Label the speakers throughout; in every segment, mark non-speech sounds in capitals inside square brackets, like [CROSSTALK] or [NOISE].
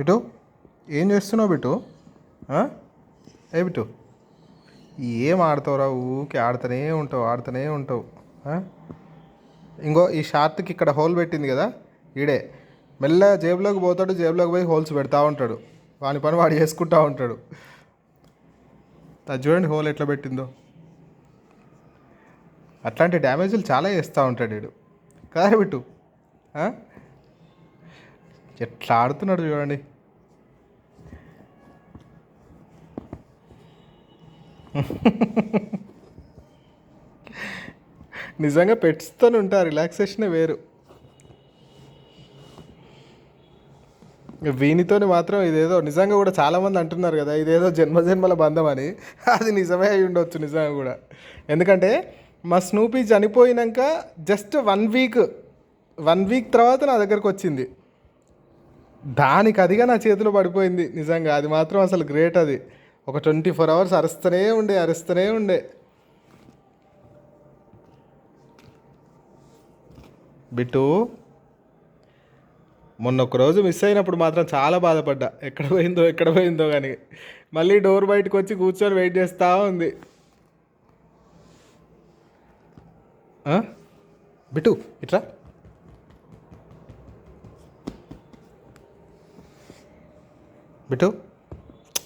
Speaker 1: బిటు ఏం చేస్తున్నావు బిటు? ఏ బిటు? ఏం ఆడతావురా ఊకి ఆడుతూనే ఉంటావు ఆడుతూనే ఉంటావు ఇంకో ఈ షార్ట్కి ఇక్కడ హోల్ పెట్టింది కదా ఈడే. మెల్లగా జేబులోకి పోతాడు జేబులోకి పోయి హోల్స్ పెడతా ఉంటాడు. వాని పని వాడు చేసుకుంటా ఉంటాడు. అది చూడండి హోల్ ఎట్లా పెట్టిందో. అట్లాంటి డ్యామేజ్లు చాలా చేస్తూ ఉంటాడు వీడు. కదా బిట్టు ఎట్లా ఆడుతున్నాడు చూడండి. నిజంగా పెట్స్తో ఉంటారు రిలాక్సేషనే వేరు. వీనితోని మాత్రం ఇదేదో నిజంగా కూడా చాలామంది అంటున్నారు కదా ఇదేదో జన్మజన్మల బంధం అని. అది నిజమే అయి ఉండొచ్చు నిజంగా కూడా. ఎందుకంటే మా స్నూపీ చనిపోయినాక just one week one week తర్వాత నా దగ్గరకు వచ్చింది. దానికి అదిగా నా చేతిలో పడిపోయింది నిజంగా. అది మాత్రం అసలు గ్రేట్ అది. ఒక ట్వంటీ ఫోర్ అవర్స్ అరుస్తూనే ఉండే అరుస్తూనే ఉండే. బిట్టు మొన్న ఒక రోజు మిస్ అయినప్పుడు మాత్రం చాలా బాధపడ్డా. ఎక్కడ పోయిందో ఎక్కడ పోయిందో కానీ మళ్ళీ డోర్ బయటకు వచ్చి కూర్చొని వెయిట్ చేస్తూ ఉంది. బిట్టు ఇట్రా. బిట్టు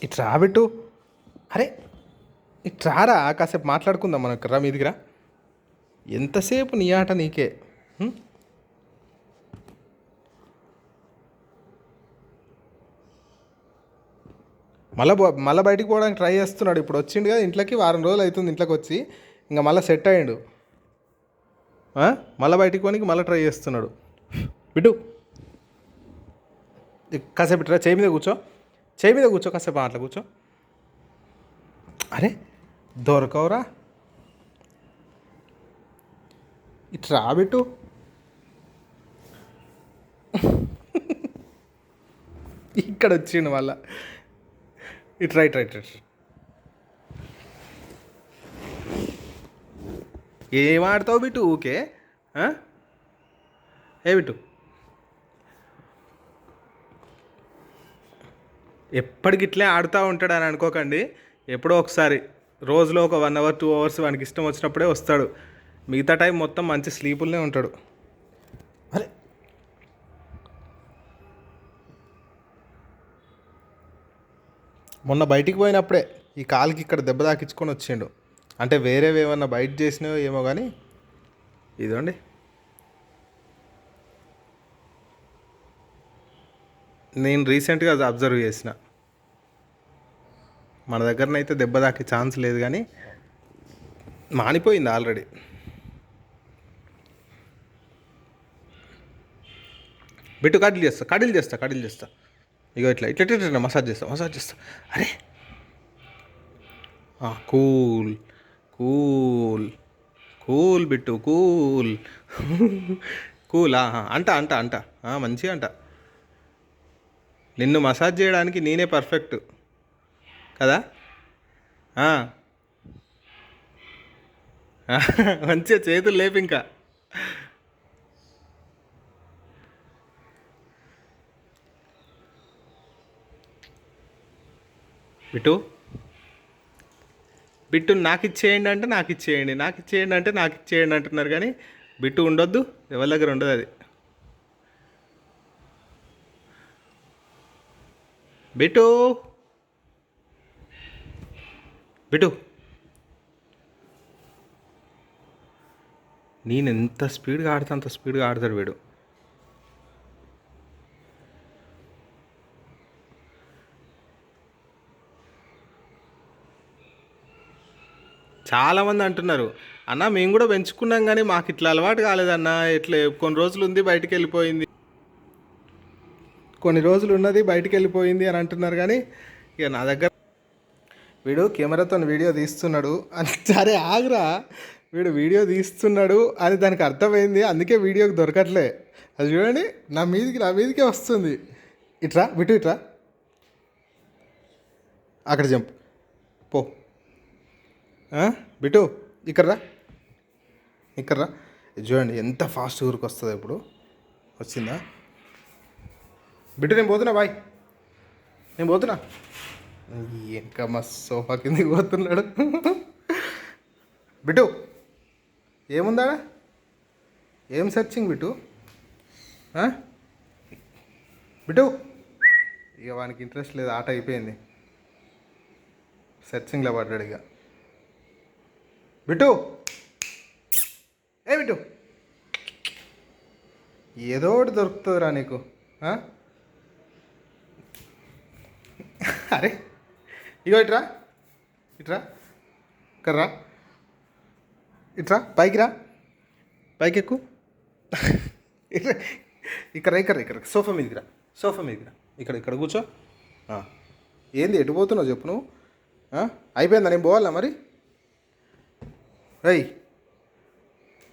Speaker 1: ఇట్రా బిట్టు. అరే ఇట్రారా కాసేపు మాట్లాడుకుందాం మనకు రా మీ దగ్గర ఎంతసేపు నీ ఆట నీకే? హ్మ్? మళ్ళీ మళ్ళీ బయటికి పోవడానికి ట్రై చేస్తున్నాడు. ఇప్పుడు వచ్చిండు కదా ఇంట్లోకి వారం రోజులు అవుతుంది ఇంట్లోకి వచ్చి. ఇంకా మళ్ళీ సెట్ అయ్యాడు. మళ్ళీ బయటికి పోనీకి మళ్ళీ ట్రై చేస్తున్నాడు. బిడ్డు. కాసేపు ఇట్లా చేయి మీద కూర్చో. చేయి మీద కూర్చో కాసేపు అట్లా కూర్చో. అరే దొరకవురా. ఇట్లా రాబెట్టు ఇక్కడ వచ్చిండు వాళ్ళ ఇటు రైట్ రైట్ రైట్ ఏం ఆడతావు బిట్టు ఊకే? ఏ బిట్టు? ఎప్పటికిట్లే ఆడుతూ ఉంటాడు అని అనుకోకండి. ఎప్పుడో ఒకసారి రోజులో ఒక వన్ అవర్ టూ అవర్స్ వానికి ఇష్టం వచ్చినప్పుడే వస్తాడు. మిగతా టైం మొత్తం మంచి స్లీపుల్నే ఉంటాడు. అరే! మొన్న బయటికి పోయినప్పుడే ఈ కాలుకి ఇక్కడ దెబ్బ తాకించుకొని వచ్చిండు. అంటే వేరేవి ఏమన్నా బయట చేసినావో ఏమో కానీ ఇదండి. నేను రీసెంట్గా అది అబ్జర్వ్ చేసిన. మన దగ్గరనైతే దెబ్బ తాకే ఛాన్స్ లేదు కానీ మానిపోయింది ఆల్రెడీ. బిట్టు కడిల్ చేస్తా కడిలు చేస్తా కడిలు చేస్తా. ఇగో ఇట్లా ఇట్లా ఇట్లా ఇట్లా మసాజ్ చేస్తా మసాజ్ చేస్తా. అరే! Cool cool cool Bittu cool. Cool అంట అంట అంట. మంచిగా అంట. నిన్ను మసాజ్ చేయడానికి నేనే పర్ఫెక్ట్. కదా? మంచిగా చేతులు లేపు ఇంకా. బిట్టు? బిట్టు నాకు ఇచ్చేయండి అంటే నాకు ఇచ్చేయండి నాకు ఇచ్చేయండి అంటే నాకు ఇచ్చేయండి అంటున్నారు కానీ బిట్టు ఉండొద్దు. ఎవరి దగ్గర ఉండదు అది. బిట్టు! బిట్టు నేను ఎంత స్పీడ్గా ఆడితే అంత స్పీడ్గా ఆడతాడు వీడు. చాలామంది అంటున్నారు అన్న మేము కూడా పెంచుకున్నాం కానీ మాకు ఇట్లా అలవాటు కాలేదన్న ఇట్లా కొన్ని రోజులు ఉంది బయటికి వెళ్ళిపోయింది కొన్ని రోజులు ఉన్నది బయటికి వెళ్ళిపోయింది అని అంటున్నారు కానీ ఇక నా దగ్గర వీడు కెమెరాతో వీడియో తీస్తున్నాడు అని [LAUGHS] సరే ఆగ్రా. వీడు వీడియో తీస్తున్నాడు అని దానికి అర్థమైంది. అందుకే వీడియోకి దొరకట్లే. అది చూడండి నా మీదికి నా మీదికే వస్తుంది. ఇట్రా విటు ఇట్రా. అక్కడ జంప్. పో. బిటు ఇక్కడ రా. ఇక్కడ రా. చూడండి ఎంత ఫాస్ట్ ఊరికి వస్తుంది ఇప్పుడు. వచ్చిందా? బిట్టు నేను పోతున్నా బాయ్. నేను పోతున్నా. ఇంకా మా సోఫా కిందకి పోతున్నాడు. బిటు ఏముందా? ఏం సెర్చింగ్ బిటు బిటు ఇక వానికి ఇంట్రెస్ట్ లేదు ఆట అయిపోయింది. సెర్చింగ్లో పడ్డాడు ఇక. బిటు ఏ బిటు ఏదో ఒకటి దొరుకుతుందిరా నీకు అరే ఇగో ఇట్రా. ఇట్రా. కర్రా ఇట్రా. పైకి రా. పైకి ఎక్కు. ఇక్కడ ఇక్కడ ఇక్కడ సోఫా మీదకి రా. సోఫా మీదకి రా. ఇక్కడ ఇక్కడ కూర్చో. ఏంది ఎటు పోతున్నావు చెప్పు నువ్వు? అయిపోయిందా? నేను పోవాలా మరి? రై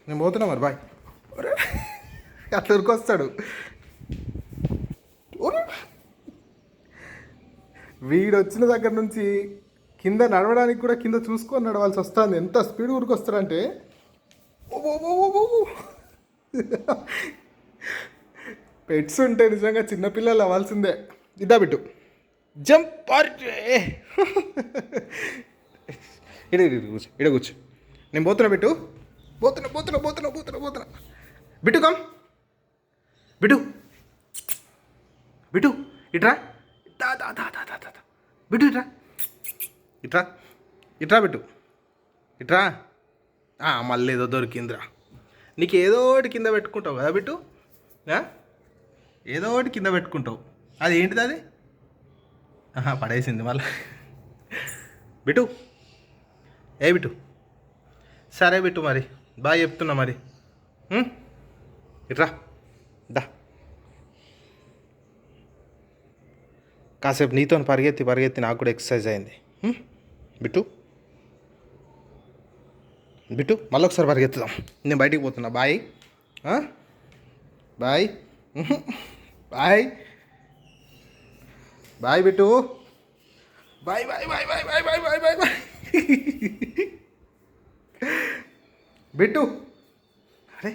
Speaker 1: నేను పోతున్నా మరి బాయ్. అట్లా ఉరికొస్తాడు వీడు వచ్చిన దగ్గర నుంచి కింద నడవడానికి కూడా కింద చూసుకొని నడవాల్సి వస్తుంది. ఎంత స్పీడ్ ఊరికి వస్తారంటే పెట్స్ ఉంటే నిజంగా చిన్నపిల్లలు అవ్వాల్సిందే. ఇద్దా బిట్టు జంప్ ఇడ ఇడ కూర్చో ఇడ కూర్చో. నేను పోతున్నా బిట్టు పోతున్నా పోతున్నా పోతున్నా పోతున్నా పోతున్నా. బిట్టు కమ్. బిడు బిట్టు ఇట్రా బిట్టు ఇట్రా. ఇట్రా. ఇట్రా బిట్టు ఇట్రా. మళ్ళీ ఏదో దొరికిందిరా. నీకు ఏదో ఒకటి కింద పెట్టుకుంటావు కదా బిట్టు ఏదో ఒకటి కింద పెట్టుకుంటావు. అది ఏంటిది అది? పడేసింది మళ్ళీ. బిట్టు ఏ బిట్టు సరే బిట్టు మరి. బాగా చెప్తున్నా మరి. ఇట్రా. దా. కాసేపు నీతో పరిగెత్తి పరిగెత్తి నాకు కూడా ఎక్సర్సైజ్ అయింది. బిట్టు? బిట్టు మళ్ళీ ఒకసారి పరిగెత్తుదాం. నేను బయటికి పోతున్నా. Bye. Bye. Bye. Bye Bittu. Bye bye bye bye bye bye bye bye bye. Bittu. అరే.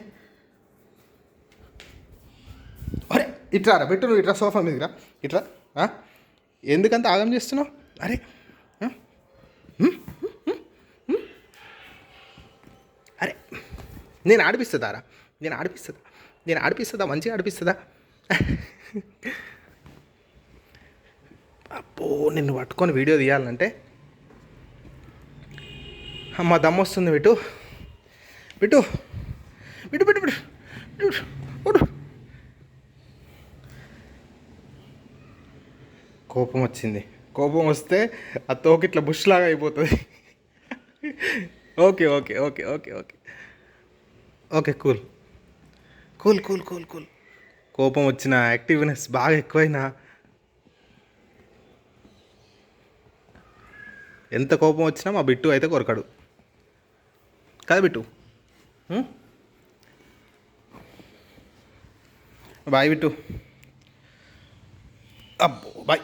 Speaker 1: అరే ఇట్రా రా బిట్టు నువ్వు ఇట్రా సోఫా మీదకి రా. ఇట్రా ఎందుకంత ఆగం చేస్తున్నావు? అరే అరే నేను ఆడిపిస్తుందారా నేను ఆడిపిస్తుందా నేను ఆడిపిస్తుందా మంచిగా ఆడిపిస్తుందా అబ్బో నిన్ను పట్టుకొని వీడియో తీయాలంటే. అమ్మ దమ్ వస్తుంది విటు విటు విటు విటు విటు బిటు, బిటు. కోపం వచ్చింది. కోపం వస్తే ఆ తోక ఇట్లా బుష్ లాగా అయిపోతుంది. Okay okay okay okay okay. Okay cool. Cool cool cool cool. కోపం వచ్చిన యాక్టివ్నెస్ బాగా ఎక్కువైనా ఎంత కోపం వచ్చినా మా బిట్టు అయితే కొరకడు. కదా బిట్టు. Bye bit. あっぼうばい。